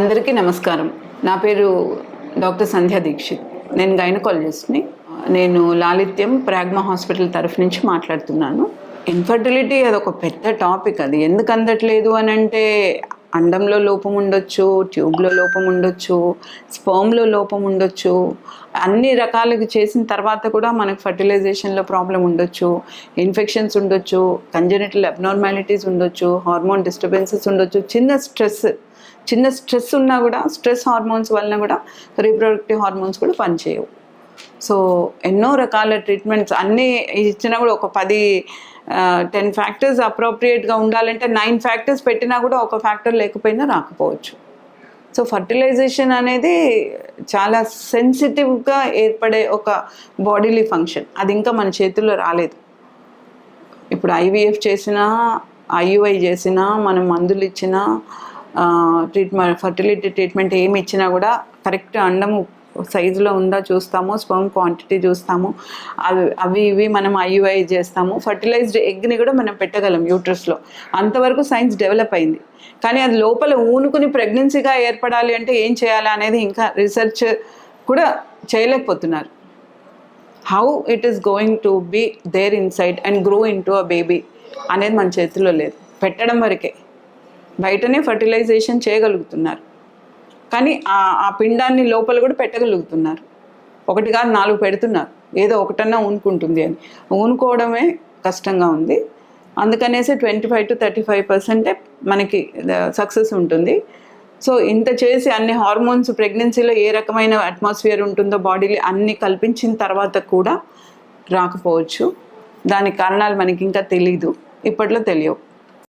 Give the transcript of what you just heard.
అందరికీ నమస్కారం. నా పేరు డాక్టర్ సంధ్యా దీక్షిత్. నేను గైనకాలజిస్ట్ని. నేను లాలిత్యం ప్రాగ్మా హాస్పిటల్ తరఫు నుంచి మాట్లాడుతున్నాను. ఇన్ఫర్టిలిటీ అది ఒక పెద్ద టాపిక్ అది. ఎందుకు అందట్లేదు అని అంటే అండంలో లోపం ఉండొచ్చు ట్యూబ్లో లోపం ఉండొచ్చు స్పర్మ్లో లోపం ఉండొచ్చు. అన్ని రకాలుగా చేసిన తర్వాత కూడా మనకు ఫర్టిలైజేషన్లో ప్రాబ్లం ఉండొచ్చు ఇన్ఫెక్షన్స్ ఉండొచ్చు కంజెనిటల్ అబ్నార్మాలిటీస్ ఉండొచ్చు హార్మోన్ డిస్టర్బెన్సెస్ ఉండొచ్చు. చిన్న స్ట్రెస్ చిన్న స్ట్రెస్ ఉన్నా కూడా స్ట్రెస్ హార్మోన్స్ వలన కూడా రీప్రొడక్టివ్ హార్మోన్స్ కూడా పనిచేయవు. సో ఎన్నో రకాల ట్రీట్మెంట్స్ అన్నీ ఇచ్చినా కూడా ఒక పది టెన్ ఫ్యాక్టర్స్ అప్రోప్రియేట్గా ఉండాలంటే నైన్ ఫ్యాక్టర్స్ పెట్టినా కూడా ఒక ఫ్యాక్టర్ లేకపోయినా రాకపోవచ్చు. సో ఫర్టిలైజేషన్ అనేది చాలా సెన్సిటివ్గా ఏర్పడే ఒక బాడీలీ ఫంక్షన్ అది ఇంకా మన చేతుల్లో రాలేదు. ఇప్పుడు ఐవీఎఫ్ చేసినా ఐయుఐ చేసినా మనం మందులు ఇచ్చినా ట్రీట్మెంట్ ఫర్టిలిటీ ట్రీట్మెంట్ ఏమి ఇచ్చినా కూడా కరెక్ట్ అండము సైజులో ఉందా చూస్తాము స్పర్మ్ క్వాంటిటీ చూస్తాము అవి అవి ఇవి మనం ఐయుఐ చేస్తాము. ఫర్టిలైజ్డ్ ఎగ్ని కూడా మనం పెట్టగలం యూట్రస్లో. అంతవరకు సైన్స్ డెవలప్ అయింది. కానీ అది లోపల ఊనుకుని ప్రెగ్నెన్సీగా ఏర్పడాలి అంటే ఏం చేయాలి అనేది ఇంకా రీసెర్చ్ కూడా చేయలేకపోతున్నారు. How it is going to be there inside and grow in to a baby అనేది మన చేతిలో లేదు. పెట్టడం వరకే. బయటనే ఫర్టిలైజేషన్ చేయగలుగుతున్నారు. కానీ ఆ ఆ పిండాన్ని లోపల కూడా పెట్టగలుగుతున్నారు. ఒకటి కాదు నాలుగు పెడుతున్నారు. ఏదో ఒకటన్నా ఊనుకుంటుంది అని. ఊనుకోవడమే కష్టంగా ఉంది. అందుకనేసి twenty five to thirty five పర్సెంటే మనకి సక్సెస్ ఉంటుంది. సో ఇంత చేసి అన్ని హార్మోన్స్ ప్రెగ్నెన్సీలో ఏ రకమైన అట్మాస్ఫియర్ ఉంటుందో బాడీలో అన్ని కల్పించిన తర్వాత కూడా రాకపోవచ్చు. దానికి కారణాలు మనకి ఇంకా తెలీదు. ఇప్పట్లో తెలియవు.